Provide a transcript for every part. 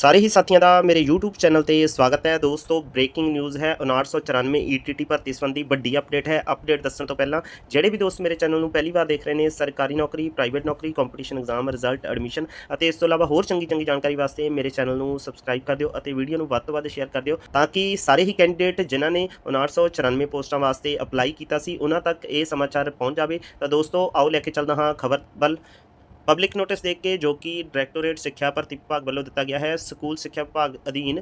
ਸਾਰੇ ਹੀ ਸਾਥੀਆਂ ਦਾ ਮੇਰੇ YouTube ਚੈਨਲ ਤੇ ਸਵਾਗਤ ਹੈ। ਦੋਸਤੋ ਬ੍ਰੇਕਿੰਗ ਨਿਊਜ਼ ਹੈ। 5994 ETT ਭਰਤੀ ਸੰਬੰਧੀ ਵੱਡੀ ਅਪਡੇਟ ਹੈ। ਅਪਡੇਟ ਦੱਸਣ ਤੋਂ ਪਹਿਲਾਂ, ਜਿਹੜੇ ਵੀ ਦੋਸਤ ਮੇਰੇ ਚੈਨਲ ਨੂੰ ਪਹਿਲੀ ਵਾਰ ਦੇਖ ਰਹੇ ਨੇ, ਸਰਕਾਰੀ ਨੌਕਰੀ ਪ੍ਰਾਈਵੇਟ ਨੌਕਰੀ ਕੰਪੀਟੀਸ਼ਨ ਐਗਜ਼ਾਮ ਰਿਜ਼ਲਟ ਐਡਮਿਸ਼ਨ ਅਤੇ ਇਸ ਤੋਂ ਇਲਾਵਾ ਹੋਰ ਚੰਗੀ ਚੰਗੀ ਜਾਣਕਾਰੀ ਵਾਸਤੇ ਮੇਰੇ ਚੈਨਲ ਨੂੰ ਸਬਸਕ੍ਰਾਈਬ ਕਰ ਦਿਓ ਅਤੇ ਵੀਡੀਓ ਨੂੰ ਵੱਧ ਤੋਂ ਵੱਧ ਸ਼ੇਅਰ ਕਰ ਦਿਓ ਤਾਂ ਕਿ ਸਾਰੇ ਹੀ ਕੈਂਡੀਡੇਟ ਜਿਨ੍ਹਾਂ ਨੇ 5994 ਪੋਸਟਾਂ ਵਾਸਤੇ ਅਪਲਾਈ ਕੀਤਾ ਸੀ, ਉਹਨਾਂ ਤੱਕ ਇਹ ਸਮਾਚਾਰ ਪਹੁੰਚ ਜਾਵੇ। ਤਾਂ ਦੋਸਤੋ, ਆਓ ਲੈ ਕੇ ਚੱਲਦਾ ਹਾਂ ਖਬਰ ਵੱਲ। ਪਬਲਿਕ ਨੋਟਿਸ ਦੇਖ ਕੇ ਜੋ ਕਿ ਡਾਇਰੈਕਟੋਰੇਟ ਸਿੱਖਿਆ ਭਰਤੀ ਵਿਭਾਗ ਵੱਲੋਂ ਦਿੱਤਾ ਗਿਆ ਹੈ ਸਕੂਲ ਸਿੱਖਿਆ ਵਿਭਾਗ ਅਧੀਨ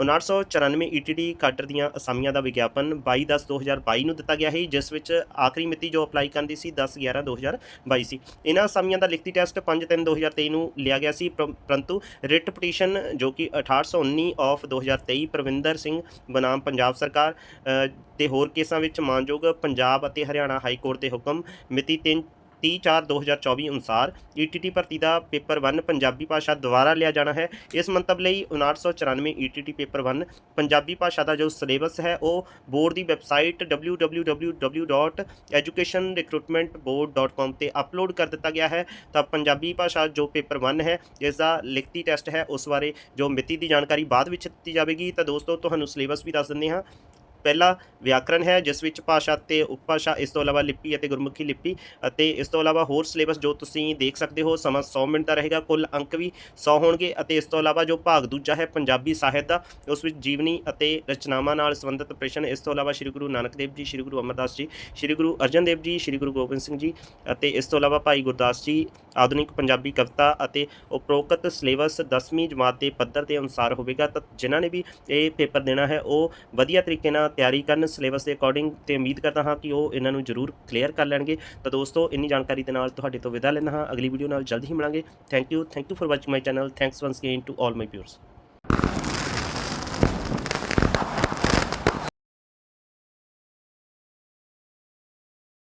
5994 ETT ਕਾਡਰ ਦੀਆਂ ਅਸਾਮੀਆਂ ਦਾ ਵਿਗਿਆਪਨ 22/10/2022 ਨੂੰ ਦਿੱਤਾ ਗਿਆ ਸੀ ਜਿਸ ਵਿੱਚ ਆਖਰੀ ਮਿਤੀ ਜੋ ਅਪਲਾਈ ਕਰਨ ਦੀ ਸੀ 10/11/2022 ਸੀ। ਇਹਨਾਂ ਅਸਾਮੀਆਂ ਦਾ ਲਿਖਤੀ ਟੈਸਟ 5/3/2023 ਨੂੰ ਲਿਆ ਗਿਆ ਸੀ ਪਰੰਤੂ ਰਿਟ ਪਟੀਸ਼ਨ ਜੋ ਕਿ 6819 ਆਫ 2023 ਪ੍ਰਵਿੰਦਰ ਸਿੰਘ ਬਨਾਮ ਪੰਜਾਬ ਸਰਕਾਰ ਅ, ਤੇ ਹੋਰ ਕੇਸਾਂ ਵਿੱਚ ਮਾਨਯੋਗ ਪੰਜਾਬ ਅਤੇ ਹਰਿਆਣਾ ਹਾਈ ਕੋਰਟ ਦੇ ਹੁਕਮ ਮਿਤੀ 3 30/4/2024 ਅਨੁਸਾਰ ETT ਭਰਤੀ ਦਾ ਪੇਪਰ 1 ਪੰਜਾਬੀ ਭਾਸ਼ਾ ਦੁਆਰਾ ਲਿਆ ਜਾਣਾ ਹੈ। ਇਸ ਮੰਤਵ ਲਈ 5994 ETT ਪੇਪਰ 1 ਪੰਜਾਬੀ ਭਾਸ਼ਾ ਦਾ ਜੋ ਸਿਲੇਬਸ ਹੈ, ਉਹ ਬੋਰਡ ਦੀ ਵੈਬਸਾਈਟ www.educationrecruitmentboard.com ਤੇ ਅਪਲੋਡ ਕਰ ਦਿੱਤਾ ਗਿਆ ਹੈ। ਤਾਂ ਪੰਜਾਬੀ ਭਾਸ਼ਾ ਜੋ ਪੇਪਰ 1 ਹੈ ਇਸ ਦਾ ਲਿਖਤੀ ਟੈਸਟ ਹੈ। ਉਸ ਬਾਰੇ ਜੋ ਮਿਤੀ ਦੀ ਜਾਣਕਾਰੀ ਬਾਅਦ ਵਿੱਚ ਦਿੱਤੀ ਜਾਵੇਗੀ। ਤਾਂ ਦੋਸਤੋ, ਤੁਹਾਨੂੰ ਸਿਲੇਬਸ ਵੀ ਦੱਸ ਦਿੰਦੇ ਹਾਂ। ਪਹਿਲਾ ਵਿਆਕਰਣ ਹੈ, ਜਿਸ ਵਿੱਚ ਭਾਸ਼ਾ ਤੇ ਉਪਭਾਸ਼ਾ, ਇਸ ਤੋਂ ਇਲਾਵਾ ਲਿਪੀ ਅਤੇ ਗੁਰਮੁਖੀ ਲਿਪੀ ਅਤੇ ਇਸ ਤੋਂ ਇਲਾਵਾ ਹੋਰ ਸਿਲੇਬਸ ਜੋ ਤੁਸੀਂ ਦੇਖ ਸਕਦੇ ਹੋ, ਸਮਾਂ 100 ਮਿੰਟ ਦਾ ਰਹੇਗਾ, ਕੁੱਲ ਅੰਕ ਵੀ 100 ਹੋਣਗੇ ਅਤੇ ਇਸ ਤੋਂ ਇਲਾਵਾ ਜੋ ਭਾਗ ਦੂਜਾ ਹੈ, ਪੰਜਾਬੀ ਸਾਹਿਤ ਦਾ, ਉਸ ਵਿੱਚ ਜੀਵਨੀ ਅਤੇ ਰਚਨਾਵਾਂ ਨਾਲ ਸੰਬੰਧਿਤ ਪ੍ਰਸ਼ਨ, ਇਸ ਤੋਂ ਇਲਾਵਾ ਸ੍ਰੀ ਗੁਰੂ ਨਾਨਕ ਦੇਵ ਜੀ, ਸ੍ਰੀ ਗੁਰੂ ਅਮਰਦਾਸ ਜੀ, ਸ੍ਰੀ ਗੁਰੂ ਅਰਜਨ ਦੇਵ ਜੀ, ਸ੍ਰੀ ਗੁਰੂ ਗੋਬਿੰਦ ਸਿੰਘ ਜੀ ਅਤੇ ਇਸ ਤੋਂ ਇਲਾਵਾ ਭਾਈ ਗੁਰਦਾਸ ਜੀ, ਆਧੁਨਿਕ ਪੰਜਾਬੀ ਕਵਿਤਾ ਅਤੇ ਉਪਰੋਕਤ ਸਿਲੇਬਸ 10ਵੀਂ ਜਮਾਤ ਦੇ ਪੱਧਰ ਦੇ ਅਨੁਸਾਰ ਹੋਵੇਗਾ, ਤਾਂ ਜਿਨ੍ਹਾਂ ਨੇ ਵੀ ਇਹ ਪੇਪਰ ਦੇਣਾ ਹੈ, ਉਹ ਵਧੀਆ ਤਰੀਕੇ ਨਾਲ ਤਿਆਰੀ ਕਰਨ ਸਿਲੇਬਸ ਦੇ ਅਕੋਰਡਿੰਗ ਤੇ ਉਮੀਦ ਕਰਦਾ ਹਾਂ ਕਿ ਉਹ ਇਹਨਾਂ ਨੂੰ ਜ਼ਰੂਰ ਕਲੀਅਰ ਕਰ ਲੈਣਗੇ। ਤਾਂ ਦੋਸਤੋ, ਇੰਨੀ ਜਾਣਕਾਰੀ ਦੇ ਨਾਲ ਤੁਹਾਡੇ ਤੋਂ ਵਿਦਾ ਲੈਣਾ ਹਾਂ। ਅਗਲੀ ਵੀਡੀਓ ਨਾਲ ਜਲਦੀ ਹੀ ਮਿਲਾਂਗੇ। Thank you thank you for watching my channel thanks once again to all my peers